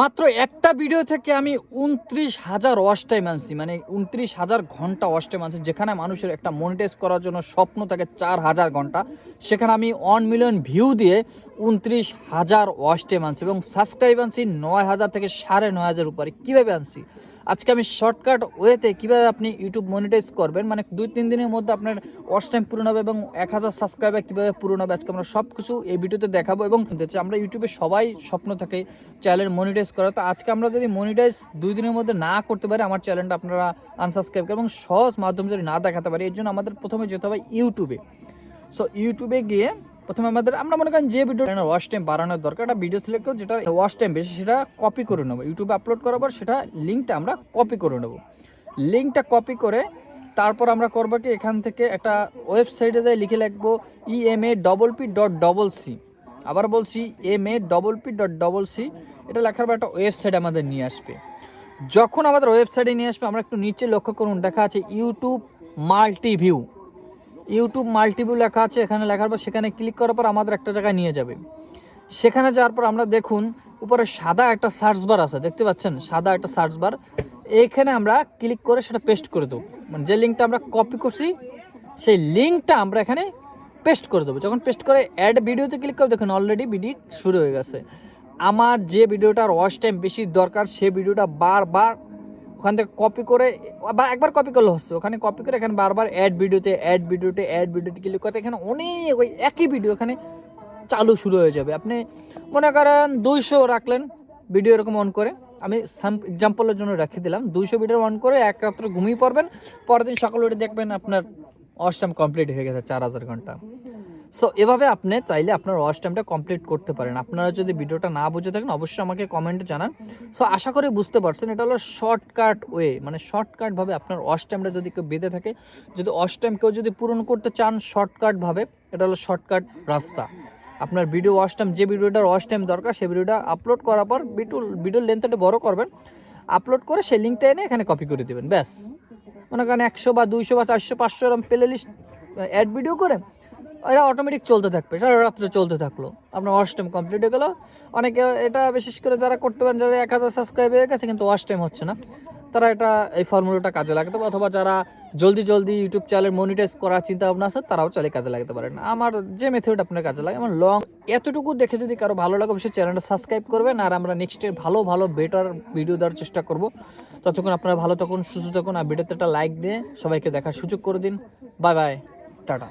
মাত্র একটা ভিডিও থেকে আমি উনত্রিশ হাজার ওয়াশ টাইম আনছি। মানে উনত্রিশ হাজার ঘণ্টা ওয়াশ টাইম আনছি, যেখানে মানুষের একটা মনিটাইজ করার জন্য স্বপ্ন থাকে চার হাজার ঘণ্টা। সেখানে আমি ওয়ান মিলিয়ন ভিউ দিয়ে উনত্রিশ হাজার ওয়াশ টাইম আনছি এবং সাবস্ক্রাইব আনছি নয় হাজার থেকে সাড়ে নয় হাজার উপরে। কীভাবে আনছি? আজকে আমি শর্টকাট ওয়েতে কীভাবে আপনি ইউটিউব মনিটাইজ করবেন মানে দুই, তিন দিনের মধ্যে আপনার ওয়াচ টাইম পূরণ হবে এবং এক হাজার সাবস্ক্রাইবার কীভাবে পূরণ হবে, আজকে আমরা সব কিছু এই ভিডিওতে দেখাবো এবং আমরা ইউটিউবে সবাই স্বপ্ন থাকে চ্যানেল মনিটাইজ করা তো আজকে আমরা যদি মনিটাইজ দুই দিনের মধ্যে না করতে পারি, আমার চ্যানেলটা আপনারা আনসাবস্ক্রাইব করেন এবং সহজ মাধ্যম যদি না দেখাতে পারি, এর জন্য আমাদের প্রথমে যেতে হবে ইউটিউবে সো ইউটিউবে গিয়ে প্রথমে আমাদের আমরা মনে করেন যে ভিডিও ওয়াশ টাইম বাড়ানোর দরকার, একটা ভিডিও সিলেক্ট করে, যেটা ওয়াশ টাইম বেশি, সেটা কপি করে নেব। ইউটিউবে আপলোড করার পর সেটা লিঙ্কটা আমরা কপি করে নেব। লিঙ্কটা কপি করে তারপর আমরা করব কি, এখান থেকে একটা ওয়েবসাইটে যাই, লিখে লিখব ই M A double P dot double C আবার বলছি M A double P dot double C এটা লেখার পর একটা ওয়েবসাইট আমাদের নিয়ে আসবে। যখন আমাদের ওয়েবসাইটে নিয়ে আসবে, আমরা একটু নিচে লক্ষ্য করুন, দেখা আছে YouTube multi view YouTube multiview লেখা আছে, এখানে লেখার পর সেখানে ক্লিক করার পর আমাদের একটা জায়গায় নিয়ে যাবে। সেখানে যাওয়ার পর আমরা দেখুন, উপরে সাদা একটা সার্চ বার আছে, দেখতে পাচ্ছেন? সাদা একটা সার্চ বার এইখানে আমরা ক্লিক করে সেটা পেস্ট করে দেবো। মানে যে লিঙ্কটা আমরা কপি করছি, সেই লিঙ্কটা আমরা এখানে পেস্ট করে দেবো। যখন পেস্ট করে অ্যাড ভিডিওতে ক্লিক করব, দেখুন অলরেডি ভিডিও শুরু হয়ে গেছে। আমার যে ভিডিওটার ওয়াশ টাইম বেশি দরকার, সে ভিডিওটা বারবার ওখান থেকে কপি করে, বা একবার কপি করলে হচ্ছে। ওখানে কপি করে এখানে বারবার অ্যাড ভিডিওতে অ্যাড ভিডিওতে অ্যাড ভিডিওতে ক্লিক করতে, এখানে অনেক ওই একই ভিডিও এখানে চালু শুরু হয়ে যাবে। আপনি মনে করেন দুইশো রাখলেন ভিডিও এরকম অন করে। আমি এক্সাম্পলের জন্য রেখে দিলাম। দুইশো ভিডিও অন করে এক রাত্রে ঘুমিয়ে পড়বেন। পরের দিন সকালে উঠে দেখবেন আপনার অষ্টম কমপ্লিট হয়ে গেছে, চার হাজার ঘণ্টা। সো এভাবে আপনি চাইলে আপনার ওয়াচ টাইমটা কমপ্লিট করতে পারেন। আপনারা যদি ভিডিওটা না বুঝে থাকেন, অবশ্যই আমাকে কমেন্টে জানান। সো আশা করি বুঝতে পারছেন, এটা হলো শর্টকাট ওয়ে মানে শর্টকাটভাবে আপনার ওয়াচ টাইমটা যদি কেউ বেঁধে থাকে, যদি ওয়াচ টাইম কেউ যদি পূরণ করতে চান শর্টকাটভাবে এটা হলো শর্টকাট রাস্তা। আপনার ভিডিও ওয়াচ টাইম যে ভিডিওটার ওয়াচ টাইম দরকার সেই ভিডিওটা আপলোড করার পর ভিডিও ভিডিওর লেন্থ একটু বড় করবেন। আপলোড করে সেই লিঙ্কটা এনে এখানে কপি করে দেবেন, ব্যাস। মনে করেন একশো বা দুইশো বা চারশো, পাঁচশো এরকম প্লে লিস্ট অ্যাড ভিডিও করে। এটা অটোমেটিক চলতে থাকবে, সারা রাত্রে চলতে থাকল। আপনার ওয়াশ টাইম কমপ্লিট হয়ে গেলো। অনেকে এটা বিশেষ করে যারা করতে পারেন, যারা এক হাজার সাবস্ক্রাইব হয়ে গেছে, কিন্তু ওয়াশ টাইম হচ্ছে না, তারা এটা এই ফর্মুলাটা কাজে লাগাতে পারে। অথবা যারা জলদি জলদি ইউটিউব চ্যানেল মনিটাইজ করার চিন্তা ভাবনা আছে, তারাও চাইলে কাজে লাগাতে পারেন। আমার যে মেথড আপনার কাজে লাগে, আমার লং এতটুকু দেখে যদি কারও ভালো লাগে, অবশ্যই চ্যানেলটা সাবস্ক্রাইব করবেন। আর আমরা নেক্সটে ভালো ভালো বেটার ভিডিও দেওয়ার চেষ্টা করব। ততক্ষণ আপনারা ভালো তখন সুস্থ তখন আর ভিডিওতে একটা লাইক দিয়ে সবাইকে দেখার সুযোগ করে দিন। Bye bye tata